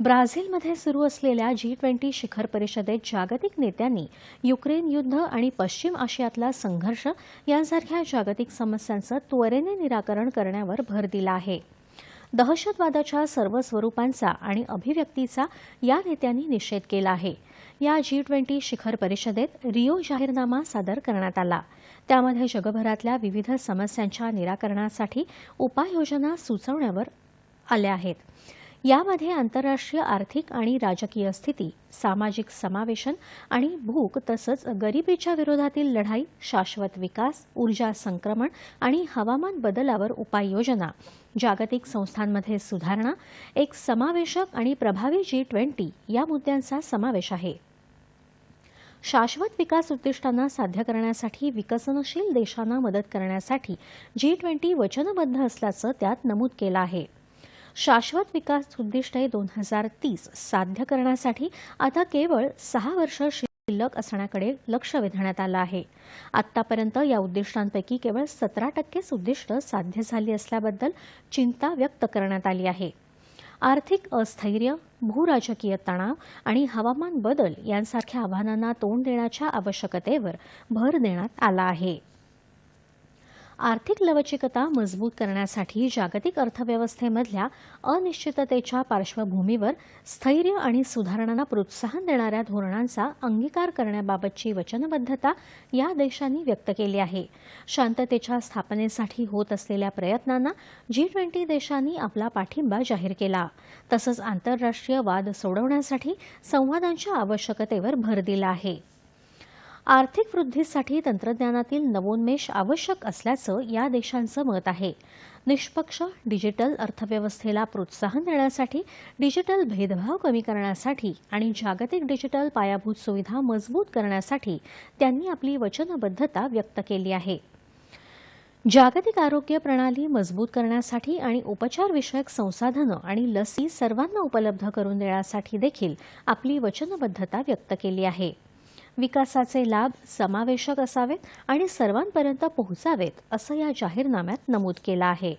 ब्राझीलमध्ये सुरू असलेल्या जी ट्वेंटी शिखर परिषदेत जागतिक नेत्यांनी युक्रेन युद्ध आणि पश्चिम आशियातला संघर्ष यांसारख्या जागतिक समस्यांचं त्वरेने निराकरण करण्यावर भर दिला आहे. दहशतवादाच्या सर्व स्वरूपांचा आणि अभिव्यक्तीचा या नेत्यांनी निषेध केला आहे. या जी ट्वेंटी शिखर परिषदेत रिओ जाहीरनामा सादर करण्यात आला. त्यामध्ये जगभरातल्या विविध समस्यांच्या निराकरणासाठी उपाययोजना सुचवण्यावर आल्या आहेत. यामध्ये आंतरराष्ट्रीय आर्थिक आणि राजकीय स्थिती सामाजिक समावेशन आणि भूक तसंच गरिबीच्या विरोधातील लढाई शाश्वत विकास ऊर्जा संक्रमण आणि हवामान बदलावर उपाययोजना जागतिक संस्थांमध्ये सुधारणा एक समावेशक आणि प्रभावी जी ट्वेंटी या मुद्द्यांचा समावेश आहे. शाश्वत विकास उद्दिष्टांना साध्य करण्यासाठी विकसनशील देशांना मदत करण्यासाठी जी ट्वेंटी वचनबद्ध असल्याचं त्यात नमूद केलं आहे. शाश्वत विकास उद्दिष्टे दोन हजार तीस साध्य करण्यासाठी आता केवळ सहा वर्ष शिल्लक असण्याकडे लक्ष वेधण्यात आलं आहे. आतापर्यंत या उद्दिष्टांपैकी केवळ सतरा टक्केच उद्दिष्ट साध्य झाली असल्याबद्दल चिंता व्यक्त करण्यात आली आहे. आर्थिक अस्थैर्य भूराजकीय तणाव आणि हवामान बदल यांसारख्या आव्हानांना तोंड देण्याच्या आवश्यकतेवर भर देण्यात आला आहे. आर्थिक लवचिकता मजबूत करण्यासाठी जागतिक अर्थव्यवस्थेमधल्या अनिश्चिततेच्या पार्श्वभूमीवर स्थैर्य आणि सुधारणांना प्रोत्साहन देणाऱ्या धोरणांचा अंगीकार करण्याबाबतची वचनबद्धता या देशांनी व्यक्त केली आहे. शांततेच्या स्थापनेसाठी होत असलेल्या प्रयत्नांना जी ट्वेंटी देशांनी आपला पाठिंबा जाहीर केला. तसंच आंतरराष्ट्रीय वाद सोडवण्यासाठी संवादांच्या आवश्यकतेवर भर दिला आहे. आर्थिक वृद्धीसाठी तंत्रज्ञानातील नवोन्मेष आवश्यक असल्याचं या देशांचं मत आहे. निष्पक्ष डिजिटल अर्थव्यवस्थेला प्रोत्साहन देण्यासाठी डिजिटल भेदभाव कमी करण्यासाठी आणि जागतिक डिजिटल पायाभूत सुविधा मजबूत करण्यासाठी त्यांनी आपली वचनबद्धता व्यक्त केली आहे. जागतिक आरोग्य प्रणाली मजबूत करण्यासाठी आणि उपचारविषयक संसाधनं आणि लसी सर्वांना उपलब्ध करून देण्यासाठी देखील आपली वचनबद्धता व्यक्त केली आहे. विकासाचे लाभ समावेशक असावेत आणि सर्वांपर्यंत पोहोचावेत असं या जाहीरनाम्यात नमूद केलं आहे.